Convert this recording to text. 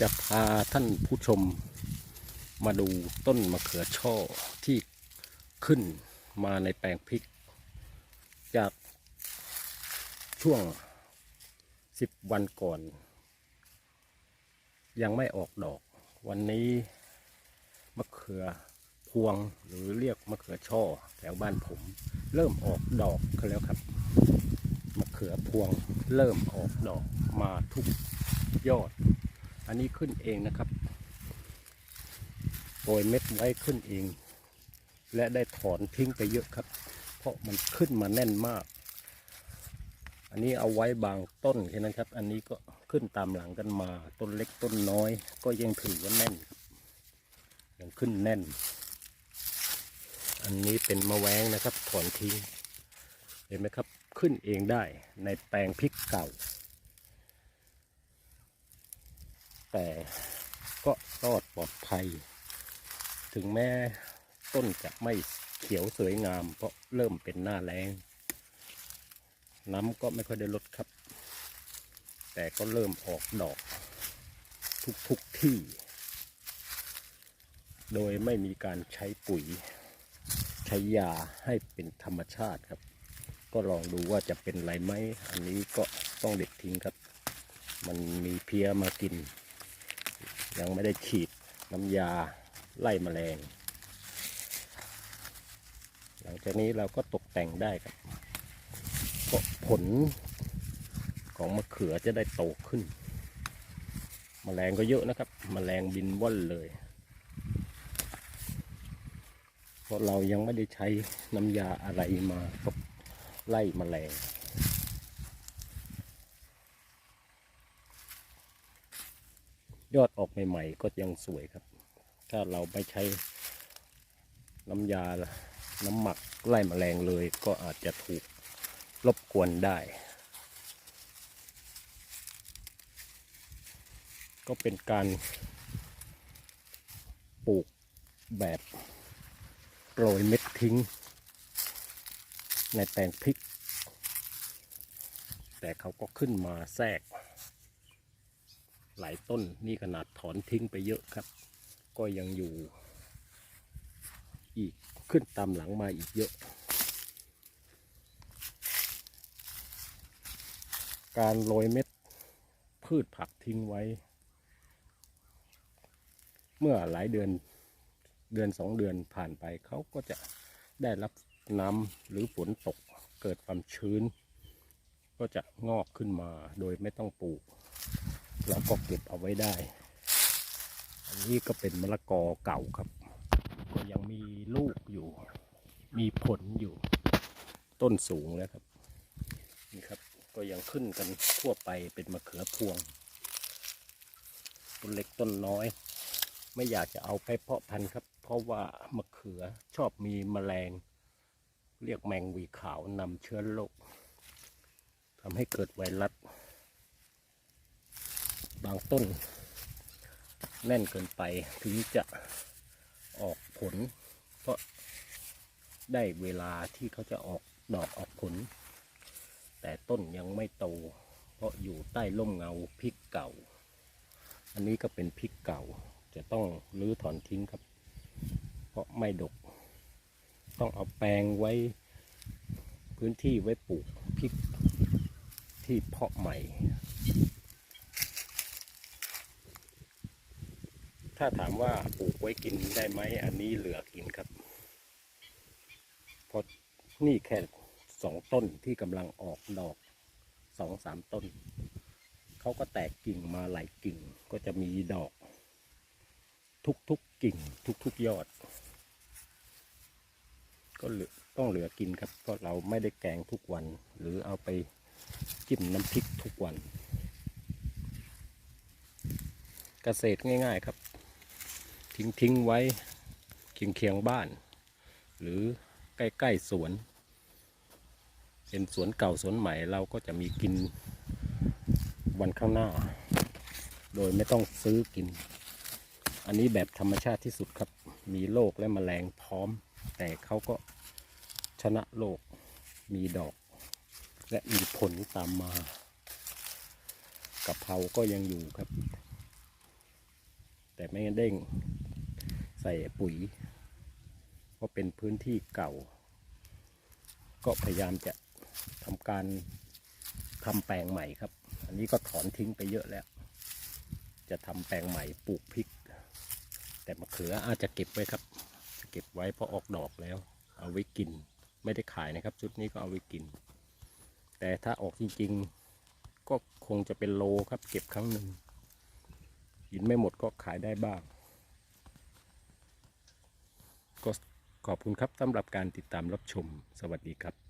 จะพาท่านผู้ชมมาดูต้นมะเขือช่อที่ขึ้นมาในแปลงพริก จากช่วงสิบวันก่อน ยังไม่ออกดอก วันนี้มะเขือพวงหรือเรียกมะเขือช่อแถวบ้านผม เริ่มออกดอกกันแล้วครับมะเขือพวงเริ่มออกดอกมาทุกยอด อันนี้ขึ้นเองนะครับโปรยเม็ดไว้ขึ้นเอง และได้ถอนทิ้งไปเยอะครับ เพราะมันขึ้นมาแน่นมาก อันนี้เอาไว้บางต้นแค่นั้นครับ อันนี้ก็ขึ้นตามหลังกันมา ต้นเล็กต้นน้อย ก็ยังถือว่าแน่นยังขึ้นแน่น อันนี้เป็นมะแวงนะครับ ถอนทิ้ง เห็นไหมครับ ขึ้นเองได้ในแปลงพริกเก่า แต่ก็รอดปลอดภัย ถึงแม้ต้นจะไม่เขียวสวยงาม เพราะเริ่มเป็นหน้าแรงน้ำก็ไม่ค่อยได้ลดครับ แต่ก็เริ่มออกดอก ทุกๆทที่ โดยไม่มีการใช้ปุ๋ย ใช้ยาให้เป็นธรรมชาติครับ ก็ลองดูว่าจะเป็นไรไหม อันนี้ก็ต้องเด็ดทิ้งครับ มันมีเพี้ยมากิน ยังไม่ได้ฉีดน้ำยาไล่แมลง หลังจากนี้เราก็ตกแต่งได้ครับก็ผลของมะเขือจะได้โตขึ้นแมลงก็เยอะนะครับแมลงบินว่อนเลย เพราะเรายังไม่ได้ใช้น้ำยาอะไรมาก็ไล่แมลง ยอดออกใหม่ ๆ ก็ยังสวยครับ ถ้าเราไม่ใช้น้ำยาน้ำหมักไล่แมลงเลยก็อาจจะถูกรบกวนได้ ก็เป็นการปลูกแบบโรยเม็ดทิ้ง ในแปลงพริก แต่เขาก็ขึ้นมาแทรก หลายต้นนี่ขนาดถอนทิ้งไปเยอะครับ ก็ยังอยู่ อีกขึ้นตามหลังมาอีกเยอะ การโรยเม็ดพืชผักทิ้งไว้ เมื่อหลายเดือนเดือนสองเดือนผ่านไปเขาก็จะได้รับน้ำหรือฝนตกเกิดความชื้น ก็จะงอกขึ้นมาโดยไม่ต้องปลูก แล้วก็เก็บเอาไว้ได้ อันนี้ก็เป็นมะละกอเก่าครับ ก็ยังมีลูกอยู่ มีผลอยู่ ต้นสูงแล้วครับ นี่ครับ ก็ยังขึ้นกันทั่วไปเป็นมะเขือพวง ต้นเล็กต้นน้อย ไม่อยากจะเอาไปเพาะพันธุ์ครับ เพราะว่ามะเขือชอบมีแมลง เรียกแมงวีขาวนำเชื้อโรคทำให้เกิดไวรัส บางต้น แน่นเกินไปถึงจะออกผลก็ได้เวลาที่เขาจะออกดอกออกผล แต่ต้นยังไม่โต เพราะอยู่ใต้ร่มเงาพริกเก่า อันนี้ก็เป็นพริกเก่า จะต้องรื้อถอนทิ้งครับ เพราะไม่ดก ต้องเอาแปลงไว้พื้นที่ไว้ปลูกพริกที่เพาะใหม่ ถ้าถามว่าปลูกไว้กินได้ไหมอันนี้เหลือกินครับเพราะนี่แค่สองต้นที่กำลังออกดอกสองสามต้น เขาก็แตกกิ่งมาหลายกิ่งก็จะมีดอก ทุกๆกิ่ง ทุกๆยอด ก็เหลือต้องเหลือกินครับ ก็เราไม่ได้แกงทุกวัน หรือเอาไปจิ้มน้ำพริกทุกวัน เกษตรง่าย ๆ ครับ ทิ้งทิ้งไว้เคียงเคียงๆบ้าน หรือใกล้ๆสวน เป็นสวนเก่าสวนใหม่เราก็จะมีกินวันข้างหน้า โดยไม่ต้องซื้อกิน อันนี้แบบธรรมชาติที่สุดครับ มีโรคและแมลงพร้อม แต่เขาก็ชนะโรคมีดอก และมีผลตามมากะเพราก็ยังอยู่ครับ แต่ไม่เด้ง ส่ปุ๋ย เพราะเป็นพื้นที่เก่า ก็พยายามจะทำการทำแปลงใหม่ครับ อันนี้ก็ถอนทิ้งไปเยอะแล้ว จะทำแปลงใหม่ปลูกพริก แต่มะเขืออาจจะเก็บไว้ครับ เก็บไว้พอออกดอกแล้ว เอาไว้กิน ไม่ได้ขายนะครับ ชุดนี้ก็เอาไว้กิน แต่ถ้าออกจริงๆ ก็คงจะเป็นโลครับ เก็บครั้งหนึ่งกินไม่หมดก็ขายได้บ้าง ก็ ขอบคุณครับสำหรับการติดตามรับชม สวัสดีครับ